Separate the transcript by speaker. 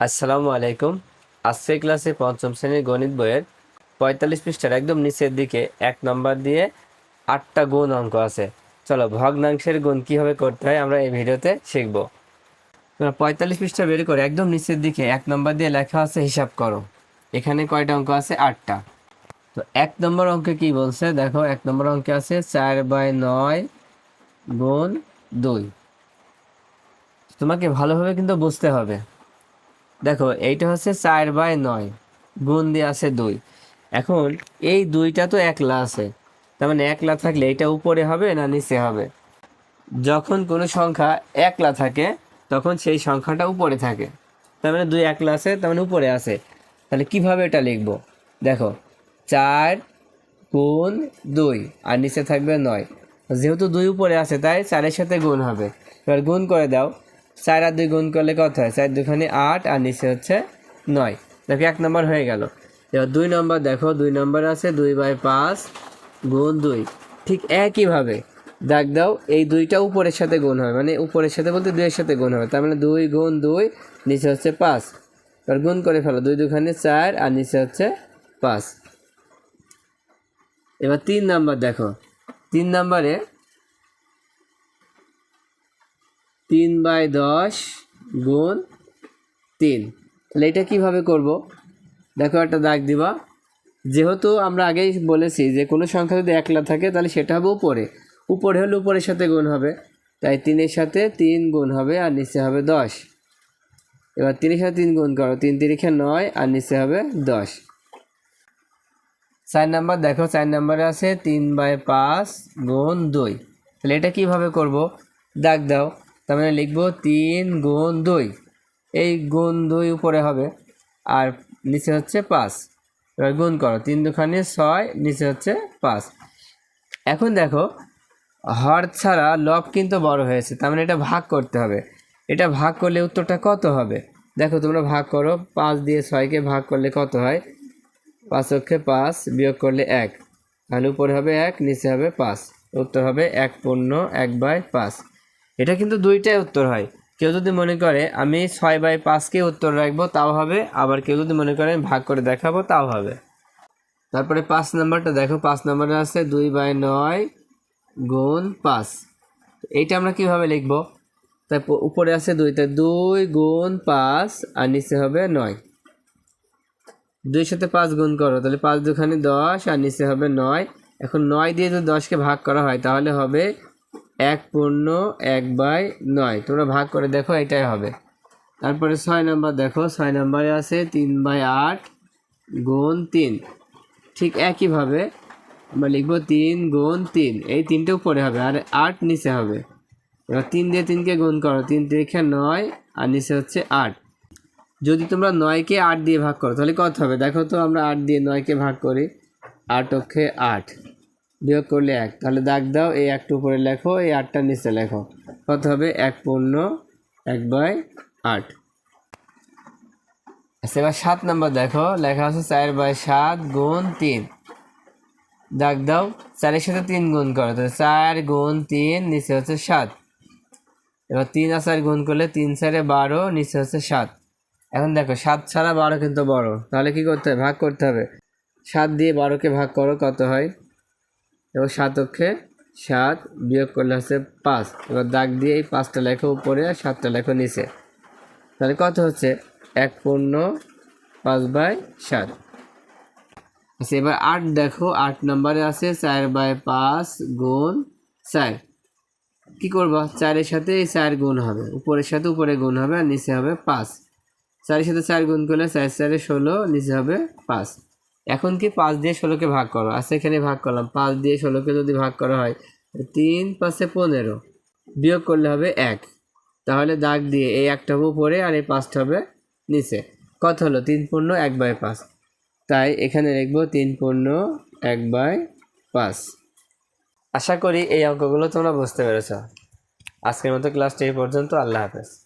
Speaker 1: আসসালামু আলাইকুম। আজকের ক্লাসে পঞ্চম শ্রেণির গণিত বইয়ের পঁয়তাল্লিশ পৃষ্ঠার একদম নিচের দিকে এক নম্বর দিয়ে আটটা গুণ অঙ্ক আছে। চলো ভগ্নাংশের গুণ কীভাবে করতে হয় আমরা এই ভিডিওতে শিখব। তোমরা পঁয়তাল্লিশ পৃষ্ঠা বের করে একদম নিচের দিকে এক নম্বর দিয়ে লেখা আছে হিসাব করো। এখানে কয়টা অঙ্ক আছে? আটটা। তো এক নম্বর অঙ্কে কি বলছে? দেখো, এক নম্বর অঙ্কে আছে চার বাই নয় গুণ দুই। তোমাকে ভালোভাবে কিন্তু বুঝতে হবে। দেখো, এইটা হচ্ছে চার বাই নয়, গুণ দিয়ে আছে দুই। এখন এই দুইটা তো একলা আছে, তার মানে একলা থাকলে এটা উপরে হবে না নিচে হবে? যখন কোনো সংখ্যা একলা থাকে, তখন সেই সংখ্যাটা উপরে থাকে। তার মানে দুই একলা আছে, তার মানে উপরে আছে। তাহলে কীভাবে এটা লিখব? দেখো, চার গুণ দুই, আর নিচে থাকবে নয়। যেহেতু দুই উপরে আছে, তাই চারের সাথে গুণ হবে। এবার গুণ করে দাও। চার আর দুই গুণ করলে কত হয়? চার দুখানি আট আর নিচে হচ্ছে নয়। দেখো, এক নম্বর হয়ে গেল। এবার দুই নম্বর দেখো, দুই নম্বর আছে, দুই বাই পাঁচ গুণ দুই। ঠিক একইভাবে দাগ দাও, এই দুইটা উপরের সাথে গুণ হবে। মানে উপরের সাথে বলতে দুইয়ের সাথে গুণ হবে। তার মানে দুই গুণ দুই, নিচে হচ্ছে পাঁচ। এবার গুণ করে ফেলো, দুই দুখানে চার আর নিচে হচ্ছে পাঁচ। এবার তিন নাম্বার দেখো, তিন নাম্বারে তিন বাই দশ গুণ তিন। তাহলে এটা কীভাবে করব? দেখো একটা দাগ দিবা। যেহেতু আমরা আগেই বলেছি যে কোনো সংখ্যা যদি একলা থাকে, তাহলে সেটা হবে উপরে। উপরে হলে উপরের সাথে গুণ হবে। তাই তিনের সাথে তিন গুণ হবে আর নিচে হবে দশ। এবার তিনের সাথে তিন গুণ করো। তিন তিরিখে নয় আর নিচে হবে দশ। চার নাম্বার, দেখো চার নাম্বারে আছে তিন বাই পাঁচ গুণ দুই। তাহলে এটা কীভাবে করব? দাগ দাও। তার মানে লিখব তিন গুণ দুই। এই গুণ দুই উপরে হবে, আর নিচে হচ্ছে পাঁচ। এবার গুণ করো, তিন দুখানে ছয়, নিচে হচ্ছে পাঁচ। এখন দেখো, হর ছাড়া লব কিন্তু বড় হয়েছে তার মানে এটা ভাগ করতে হবে। এটা ভাগ করলে উত্তরটা কত হবে? দেখো, তোমরা ভাগ করো, পাঁচ দিয়ে ছয়কে ভাগ করলে কত হয়? পাঁচ অক্ষে পাঁচ বিয়োগ করলে এক। তাহলে উপরে হবে এক, নিচে হবে পাঁচ। উত্তর হবে এক পূর্ণ এক বাই পাঁচ। এটা কিন্তু দুইটাই উত্তর হয়। কেউ যদি মনে করে আমি ছয় বাই পাঁচকে উত্তর রাখব, তাও হবে। আবার কেউ যদি মনে করে ভাগ করে দেখাবো, তাও হবে। তারপরে পাঁচ নাম্বারটা দেখো, পাঁচ নাম্বারে আছে দুই বাই নয় গুণ পাঁচ। এইটা আমরা কীভাবে লিখব? তাই উপরে আছে দুই তাই দুই গুণ পাঁচ, আর নিচে হবে নয়। দুই সাথে পাঁচ গুণ করো, তাহলে পাঁচ দুখানে দশ, আর নিচে হবে নয়। এখন নয় দিয়ে যদি দশকে ভাগ করা হয়, তাহলে হবে এক পূর্ণ, এক বাই নয়। তোমরা ভাগ করে দেখো, এটাই হবে। তারপরে ছয় নম্বর দেখো, ছয় নম্বরে আছে তিন বাই আট গুণ তিন। ঠিক একইভাবে আমরা লিখব তিন গুণ তিন। এই তিনটে উপরে হবে, আর আট নিচে হবে। এবার তিন দিয়ে তিনকে গুণ করো, তিন তিরিখে নয়, আর নিচে হচ্ছে আট। যদি তোমরা নয়কে আট দিয়ে ভাগ করো, তাহলে কত হবে? দেখো তো আমরা আট দিয়ে নয়কে ভাগ করি, আট অক্ষে আট। বিয়োগ করলে এক। তাহলে দাগ দাও, এই একটা উপরে লেখো, এই আটটা নিচে লেখো। কত হবে? এক পূর্ণ এক বাই আট। আচ্ছা এবার সাত নাম্বার দেখো। লেখা আছে চার বাই সাত গুণ তিন। দাগ দাও, চারের সাথে তিন গুণ করো, তাহলে চার গুণ তিন, নিচে হচ্ছে সাত। এবার তিন আর চার গুণ করলে তিন চারে বারো, নিচে হচ্ছে সাত। এখন দেখো, সাত ছাড়া বারো কিন্তু বড়। তাহলে কি করতে হবে? ভাগ করতে হবে। সাত দিয়ে বারোকে ভাগ করো, কত হয়? এবার সাত অক্ষে সাত বিয়োগ করলে হচ্ছে পাঁচ। এবার দাগ দিয়ে এই পাঁচটা লেখো উপরে আর সাতটা লেখো নিচে। তাহলে কত হচ্ছে? এক পূর্ণ পাঁচ বাই সাত। আচ্ছা এবার আট দেখো, আট নম্বরে আছে চার বাই পাঁচ গুণ চার। কি করবা? চারের সাথে এই চার গুণ হবে। উপরের সাথে উপরে গুণ হবে আর নিচে হবে পাঁচ। চারের সাথে চার গুণ করলে চার চারে ষোলো, নিচে হবে পাঁচ। এখন কি পাঁচ দিয়ে ষোলোকে ভাগ করো? আচ্ছা এখানে ভাগ করলাম। পাঁচ দিয়ে ষোলোকে যদি ভাগ করা হয় তিন পাঁচে পনেরো। বিয়োগ করলে হবে এক। তাহলে দাগ দিয়ে এই একটা হবে উপরে আর এই পাঁচটা হবে নিচে। কত হলো? তিন পূর্ণ এক বাই পাঁচ। তাই এখানে লিখব তিন পূর্ণ এক বাই পাঁচ। আশা করি এই অঙ্কগুলো তোমরা বুঝতে পেরেছ। আজকের মতো ক্লাসটা এই পর্যন্ত। আল্লাহ হাফেজ।